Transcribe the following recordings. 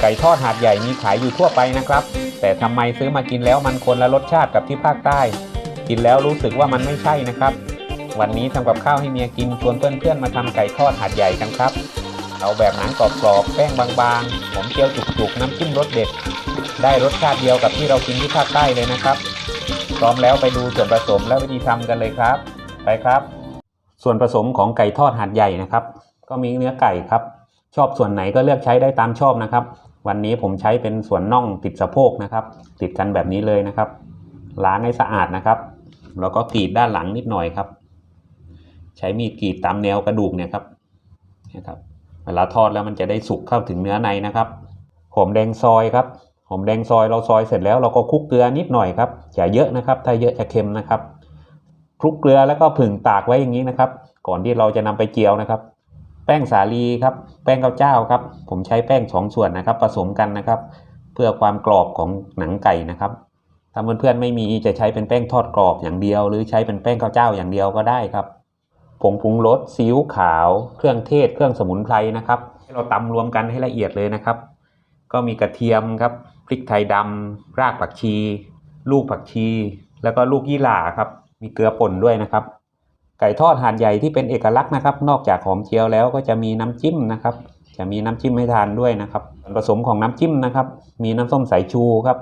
ไก่ทอดหาดใหญ่มีขายอยู่ทั่วไปนะครับ แต่ทำไมซื้อมากินแล้วมันคนละรสชาติกับที่ภาคใต้ กินแล้วรู้สึกว่ามันไม่ใช่นะครับ วันนี้ทำกับข้าวให้เมียกินชวนเพื่อนๆมาทำไก่ทอดหาดใหญ่กันครับ เอาแบบหนังกรอบๆแป้งบางๆหอมเจียวจุกๆน้ำจิ้มรสเด็ด ได้รสชาติเดียวกับที่เรากินที่ภาคใต้เลยนะครับ พร้อมแล้วไปดูส่วนผสมและวิธีทำกันเลยครับ ไปครับ ส่วนผสมของไก่ทอดหาดใหญ่นะครับ ก็มีเนื้อไก่ครับ ชอบส่วนไหนก็เลือกใช้ได้ตามชอบนะครับ วันนี้ผมใช้เป็นส่วนน่องติดสะโพกนะครับ ติดกันแบบนี้เลยนะครับ ล้างให้สะอาดนะครับ แล้วก็กรีดด้านหลังนิดหน่อยครับ ใช้มีดกรีดตามแนวกระดูกเนี่ยครับนะครับเวลาทอดแล้วมันจะได้สุกเข้าถึงเนื้อในนะครับหอมแดงซอยครับหอมแดงซอยเราซอยเสร็จแล้วเราก็คลุกเกลือนิดหน่อยครับอย่าเยอะนะครับ ถ้าเยอะจะเค็มนะครับคลุกเกลือแล้วก็ผึ่งตากไว้อย่างนี้นะครับ ก่อนที่เราจะนำไปเจียวนะครับ แป้งสาลีครับ แป้งข้าวเจ้าครับ ผมใช้แป้งสองส่วนนะครับ ผสมกันนะครับ เพื่อความกรอบของหนังไก่นะครับถ้าเพื่อนๆไม่มีจะใช้เป็นแป้งทอดกรอบอย่างเดียว หรือใช้เป็นแป้งข้าวเจ้าอย่างเดียวก็ได้ครับผงปรุงรสซีอิ๊วขาว เครื่องเทศ เครื่องสมุนไพรนะครับให้เราตำรวมกันให้ละเอียดเลยนะครับ ก็มีกระเทียมครับพริกไทยดำรากผักชี ลูกผักชี แล้วก็ลูกยี่หร่าครับ มีเกลือป่นด้วยนะครับ ไก่ทอดหาดใหญ่ที่เป็นเอกลักษณ์นะครับ นอกจากหอมเจียวแล้วก็จะมีน้ำจิ้มนะครับ จะมีน้ำจิ้มให้ทานด้วยนะครับส่วนผสมของน้ำจิ้มนะครับ มีน้ำส้มสายชูครับ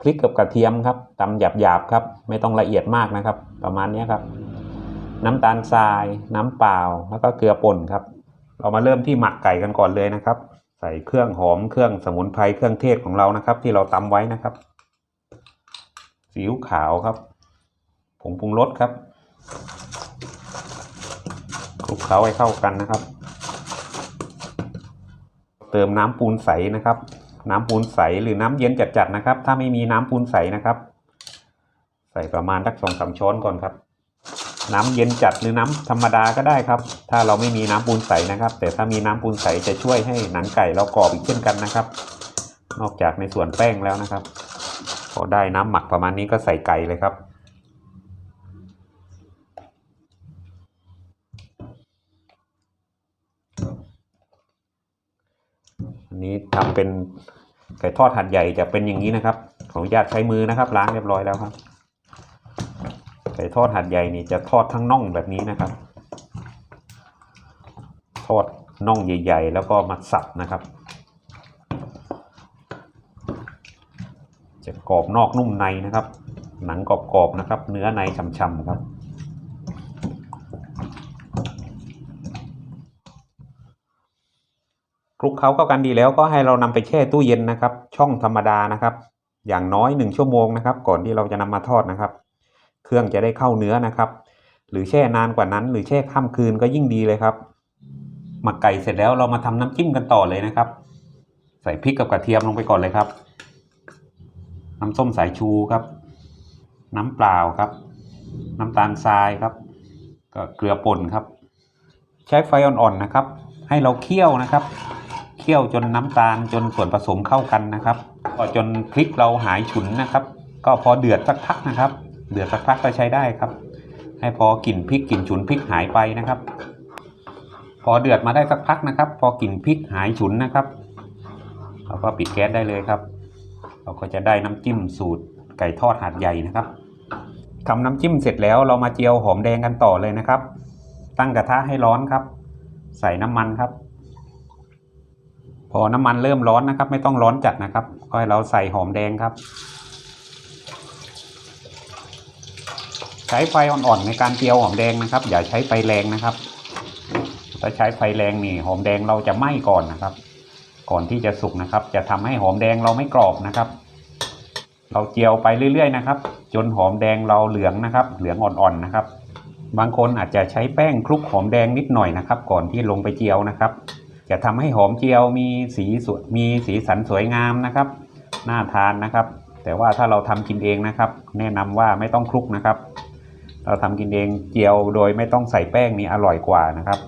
พริกกับกระเทียมครับตำหยาบๆครับ ไม่ต้องละเอียดมากนะครับ ประมาณนี้ครับ น้ำตาลทราย น้ำเปล่าแล้วก็เกลือป่นครับ เรามาเริ่มที่หมักไก่กันก่อนเลยนะครับ ใส่เครื่องหอมเครื่องสมุนไพรเครื่องเทศของเรานะครับ ที่เราตำไว้นะครับซีอิ๊วขาวครับผงปรุงรสครับ ลุกเคล้าให้เข้ากันนะครับ เติมน้ำปูนใสนะครับ น้ำปูนใสหรือน้ำเย็นจัดๆนะครับ ถ้าไม่มีน้ำปูนใสนะครับ ใส่ประมาณสักสองสามช้อนก่อนครับ น้ำเย็นจัดหรือน้ำธรรมดาก็ได้ครับ ถ้าเราไม่มีน้ำปูนใสนะครับ แต่ถ้ามีน้ำปูนใสจะช่วยให้หนังไก่เรากรอบอีกเช่นกันนะครับ นอกจากในส่วนแป้งแล้วนะครับ พอได้น้ำหมักประมาณนี้ก็ใส่ไก่เลยครับ นี้ทำเป็นไก่ทอดหัดใหญ่จะเป็นอย่างนี้นะครับ ขออนุญาตใช้มือนะครับ ล้างเรียบร้อยแล้วครับ ไก่ทอดหัดใหญ่นี่จะทอดทั้งน่องแบบนี้นะครับ ทอดน่องใหญ่ ๆ แล้วก็มาสับนะครับ จะกรอบนอกนุ่มในนะครับ หนังกรอบๆนะครับ เนื้อในฉ่ำๆครับ คลุกเคล้าเข้ากันดีแล้วก็ให้เรานำไปแช่ตู้เย็นนะครับ ช่องธรรมดานะครับ อย่างน้อยหนึ่งชั่วโมงนะครับ ก่อนที่เราจะนำมาทอดนะครับ เครื่องจะได้เข้าเนื้อนะครับ หรือแช่นานกว่านั้น หรือแช่ข้ามคืนก็ยิ่งดีเลยครับ หมักไก่เสร็จแล้วเรามาทำน้ำจิ้มกันต่อเลยนะครับ ใส่พริกกับกระเทียมลงไปก่อนเลยครับ น้ำส้มสายชูครับ น้ำเปล่าครับ น้ำตาลทรายครับ ก็เกลือป่นครับ ใช้ไฟอ่อนๆนะครับ ให้เราเคี่ยวนะครับ คี่ยวจนน้ำตาลจนส่วนผสมเข้ากันนะครับก็จนพริกเราหายฉุนนะครับ ก็พอเดือดสักพักนะครับ เดือดสักพักก็ใช้ได้ครับ ให้พอกลิ่นพริกกลิ่นฉุนพริกหายไปนะครับ พอเดือดมาได้สักพักนะครับ พอกลิ่นพริกหายฉุนนะครับเราก็ปิดแก๊สได้เลยครับ เราก็จะได้น้ำจิ้มสูตรไก่ทอดหาดใหญ่นะครับทำน้ำจิ้มเสร็จแล้วเรามาเจียวหอมแดงกันต่อเลยนะครับ ตั้งกระทะให้ร้อนครับ ใส่น้ำมันครับ พอน้ำมันเริ่มร้อนนะครับ ไม่ต้องร้อนจัดนะครับก็ให้เราใส่หอมแดงครับ ใช้ไฟอ่อนๆในการเจียวหอมแดงนะครับ อย่าใช้ไฟแรงนะครับ ถ้าใช้ไฟแรงนี่หอมแดงเราจะไหม้ก่อนนะครับ ก่อนที่จะสุกนะครับ จะทำให้หอมแดงเราไม่กรอบนะครับ เราเจียวไปเรื่อย ๆ นะครับ จนหอมแดงเราเหลืองนะครับ เหลืองอ่อนๆนะครับ บางคนอาจจะใช้แป้งคลุกหอมแดงนิดหน่อยนะครับ ก่อนที่ลงไปเจียวนะครับ จะทำให้หอมเจียวมีสีสวยมีสีสันสวยงามนะครับ น่าทานนะครับ แต่ว่าถ้าเราทำกินเองนะครับ แนะนำว่าไม่ต้องคลุกนะครับ เราทำกินเองเจียวโดยไม่ต้องใส่แป้งนี่อร่อยกว่านะครับ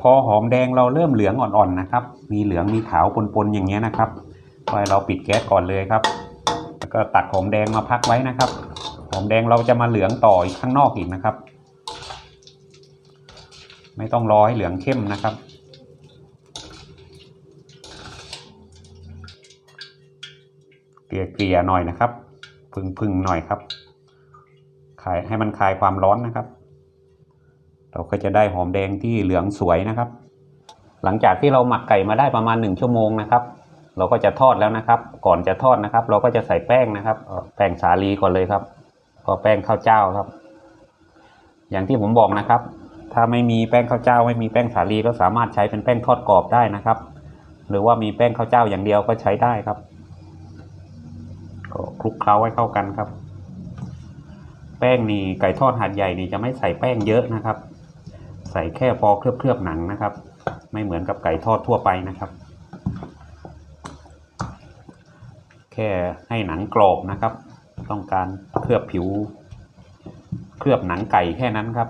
พอหอมแดงเราเริ่มเหลืองอ่อนๆนะครับ มีเหลืองมีขาวปนๆอย่างเงี้ยนะครับก็ให้เราปิดแก๊สก่อนเลยครับ แล้วก็ตักหอมแดงมาพักไว้นะครับ หอมแดงเราจะมาเหลืองต่ออีกข้างนอกอีกนะครับ ไม่ต้องรอให้เหลืองเข้มนะครับ เกลี่ยๆหน่อยนะครับ พึ่งๆหน่อยครับคลายให้มันคลายความร้อนนะครับ เราก็จะได้หอมแดงที่เหลืองสวยนะครับ หลังจากที่เราหมักไก่มาได้ประมาณหนึ่งชั่วโมงนะครับ เราก็จะทอดแล้วนะครับ ก่อนจะทอดนะครับ เราก็จะใส่แป้งนะครับ แป้งสาลีก่อนเลยครับ ก็แป้งข้าวเจ้าครับ อย่างที่ผมบอกนะครับ ถ้าไม่มีแป้งข้าวเจ้า ไม่มีแป้งสาลีก็สามารถใช้เป็นแป้งทอดกรอบได้นะครับ หรือว่ามีแป้งข้าวเจ้าอย่างเดียวก็ใช้ได้ครับ ลุกเคล้าให้เข้ากันครับ แป้งนี่ไก่ทอดหาดใหญ่นี่จะไม่ใส่แป้งเยอะนะครับ ใส่แค่พอเคลือบเคลือบหนังนะครับ ไม่เหมือนกับไก่ทอดทั่วไปนะครับ แค่ให้หนังกรอบนะครับ ต้องการเคลือบผิว เคลือบหนังไก่แค่นั้นครับ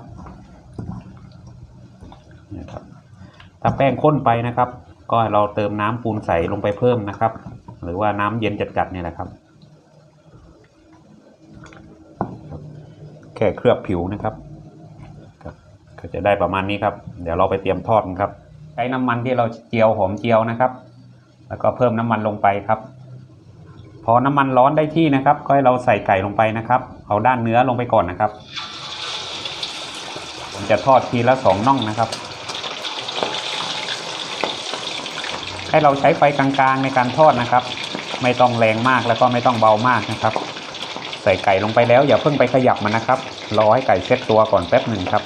นี่ยครับถ้าแป้งข้นไปนะครับ ก็เราเติมน้ำปูนใสลงไปเพิ่มนะครับ หรือว่าน้ำเย็นจัดๆเนี่ยแหละครับ แค่เคลือบผิวนะครับก็จะได้ประมาณนี้ครับ เดี๋ยวเราไปเตรียมทอดกันครับ ใช้น้ำมันที่เราเจียวหอมเจียวนะครับ แล้วก็เพิ่มน้ำมันลงไปครับ พอน้ำมันร้อนได้ที่นะครับ ก็ให้เราใส่ไก่ลงไปนะครับ เอาด้านเนื้อลงไปก่อนนะครับผมจะทอดทีละสองน่องนะครับ ให้เราใช้ไฟกลางๆในการทอดนะครับ ไม่ต้องแรงมากแล้วก็ไม่ต้องเบามากนะครับ ใส่ไก่ลงไปแล้วอย่าเพิ่งไปขยับมันนะครับรอให้ไก่เซ็ตตัวก่อนแป๊บหนึ่งครับ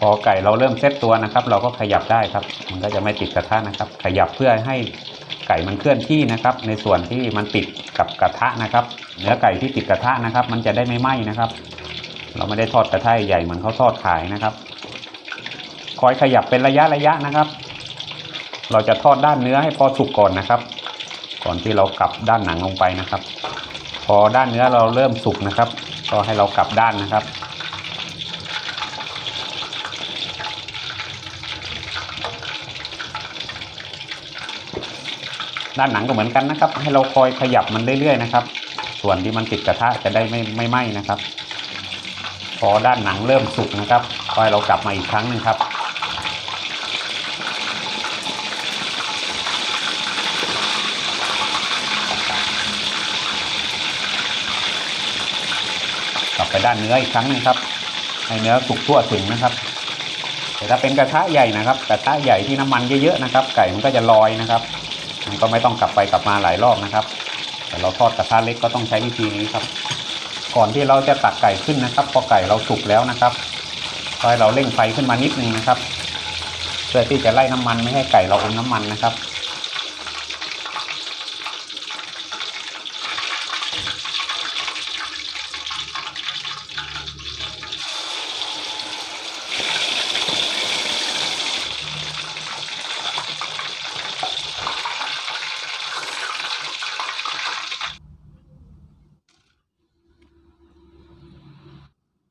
พอไก่เราเริ่มเซ็ตตัวนะครับ เราก็ขยับได้ครับ มันก็จะไม่ติดกระทะนะครับ ขยับเพื่อให้ไก่มันเคลื่อนที่นะครับ ในส่วนที่มันติดกับกระทะนะครับ เนื้อไก่ที่ติดกระทะนะครับ มันจะได้ไม่ไหม้นะครับ เราไม่ได้ทอดกระทะใหญ่เหมือนเขาทอดขายนะครับ คอยขยับเป็นระยะระยะนะครับ เราจะทอดด้านเนื้อให้พอสุกก่อนนะครับ ก่อนที่เรากลับด้านหนังลงไปนะครับ พอด้านเนื้อเราเริ่มสุกนะครับ ก็ให้เรากลับด้านนะครับ ด้านหนังก็เหมือนกันนะครับ ให้เราคอยขยับมันเรื่อยๆนะครับ ส่วนที่มันติดกระทะจะได้ไม่ไม่ไหม้นะครับ พอด้านหนังเริ่มสุกนะครับก็ให้เรากลับมาอีกครั้งหนึ่งครับ กลับไปด้านเนื้ออีกครั้งนึงครับ ให้เนื้อสุกทั่วถึงนะครับแต่ถ้าเป็นกระทะใหญ่นะครับ กระทะใหญ่ที่น้ำมันเยอะๆนะครับ ไก่มันก็จะลอยนะครับ มันก็ไม่ต้องกลับไปกลับมาหลายรอบนะครับ แต่เราทอดกระทะเล็กก็ต้องใช้วิธีนี้ครับ ก่อนที่เราจะตักไก่ขึ้นนะครับ พอไก่เราสุกแล้วนะครับให้เราเร่งไฟขึ้นมานิดนึงนะครับ เพื่อที่จะไล่น้ำมันไม่ให้ไก่เราอมน้ำมันนะครับ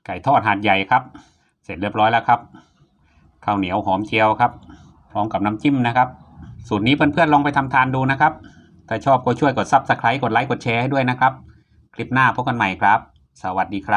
ไก่ทอดหาดใหญ่ครับ เสร็จเรียบร้อยแล้วครับข้าวเหนียวหอมเจียวครับ พร้อมกับน้ำจิ้มนะครับ สูตรนี้เพื่อนๆลองไปทำทานดูนะครับ ถ้าชอบก็ช่วยกดซับสไครต์กดไลค์กดแชร์ให้ด้วยนะครับ คลิปหน้าพบกันใหม่ครับ สวัสดีครับ